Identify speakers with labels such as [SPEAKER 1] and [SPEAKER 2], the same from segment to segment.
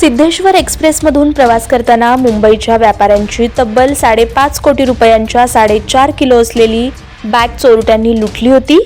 [SPEAKER 1] सिद्धेश्वर एक्सप्रेसमधून प्रवास करताना मुंबईच्या व्यापाऱ्यांची तब्बल साडेपाच कोटी रुपयांच्या साडेचार किलो असलेली बॅग चोरट्यांनी लुटली होती.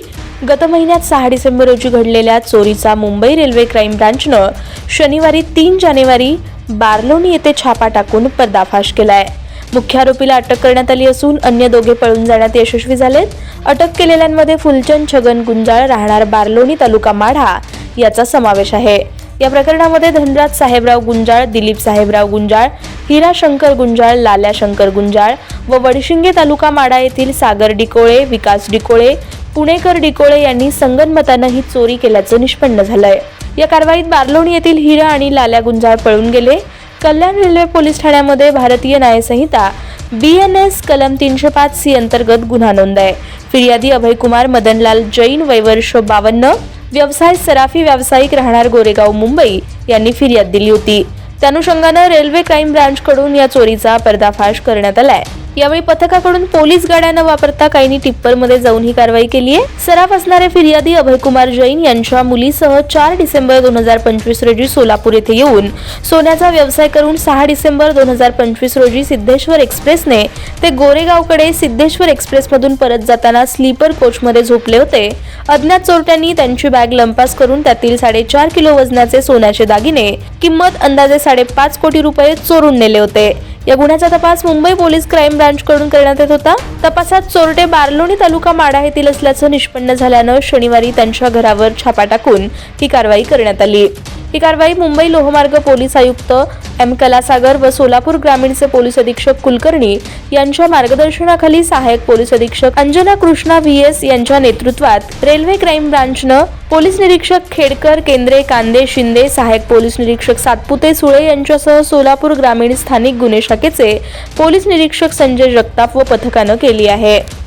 [SPEAKER 1] गत महिन्यात सहा डिसेंबर रोजी घडलेल्या चोरीचा मुंबई रेल्वे क्राईम ब्रांचनं शनिवारी तीन जानेवारी बार्लोनी येथे छापा टाकून पर्दाफाश केला आहे मुख्य आरोपीला अटक करण्यात आली असून अन्य दोघे पळून जाण्यात यशस्वी झालेत. अटक केलेल्यांमध्ये फुलचंद छगन गुंजाळ राहणार बार्लोनी तालुका माढा याचा समावेश आहे. या प्रकरणामध्ये धनराज साहेबराव गुंजाळ दिलीप साहेबराव गुंजाळ हिरा शंकर गुंजाळ लाल्या शंकर गुंजाळ व वडशिंगे तालुका माडा येथील सागर डिकोळे विकास डिकोळे पुणेकर डिकोळे यांनी संगनमतानं ही चोरी केल्याचं निष्पन्न झालंय. या कारवाईत बार्लोणी येथील हिरा आणि लाल्या गुंजाळ पळून गेले. कल्याण रेल्वे पोलीस ठाण्यामध्ये भारतीय न्यायसंहिता बी एन एस कलम तीनशे पाच सी अंतर्गत गुन्हा नोंद आहे फिर्यादी अभयकुमार मदनलाल जैन वैवर्ष बावन्न व्यवसाय सराफी व्यावसायिक राहणार गोरेगाव मुंबई यांनी फिर्याद दिली होती. त्यानुषंगानं रेल्वे क्राईम ब्रांचकडून या चोरीचा पर्दाफाश करण्यात आलाय. यावेळी पथकाकडून पोलीस गाड्या न वापरता काहींनी टिप्परमध्ये जाऊन ही कारवाई केली आहे. सराफ असणारे फिर्यादी अभयकुमार जैन यांच्या मुलीसह चार डिसेंबर दोन हजार पंचवीस रोजी सोलापूर येथे येऊन सोन्याचा व्यवसाय करून सहा डिसेंबर दोन हजार पंचवीस रोजी सिद्धेश्वर एक्सप्रेसने ते गोरेगावकडे सिद्धेश्वर एक्सप्रेसमधून परत जाताना स्लीपर कोचमध्ये झोपले होते. अज्ञात चोरट्यांनी त्यांची बॅग लंपास करून त्यातील साडेचार किलो वजनाचे सोन्याचे दागिने किंमत अंदाजे साडेपाच कोटी रुपये चोरून नेले होते. या गुन्ह्याचा तपास मुंबई पोलीस क्राईम ब्रांच कडून करण्यात येत होता. तपासात चोरटे बार्लोणी तालुका माडा येथील असल्याचं निष्पन्न झाल्यानं शनिवारी त्यांच्या घरावर छापा टाकून ही कारवाई करण्यात आली. ही कारवाई मुंबई लोहमार्ग पोलीस आयुक्त एम कलासागर व सोलापूर ग्रामीणचे पोलीस अधीक्षक कुलकर्णी यांच्या मार्गदर्शनाखाली सहाय्यक पोलीस अधीक्षक अंजना कृष्णा व्ही एस यांच्या नेतृत्वात रेल्वे क्राईम ब्रांचनं पोलीस निरीक्षक खेडकर केंद्रे कांदे शिंदे सहाय्यक पोलीस निरीक्षक सातपुते सुळे यांच्यासह सोलापूर ग्रामीण स्थानिक गुन्हे शाखेचे पोलीस निरीक्षक संजय जगताप व पथकानं केली आहे.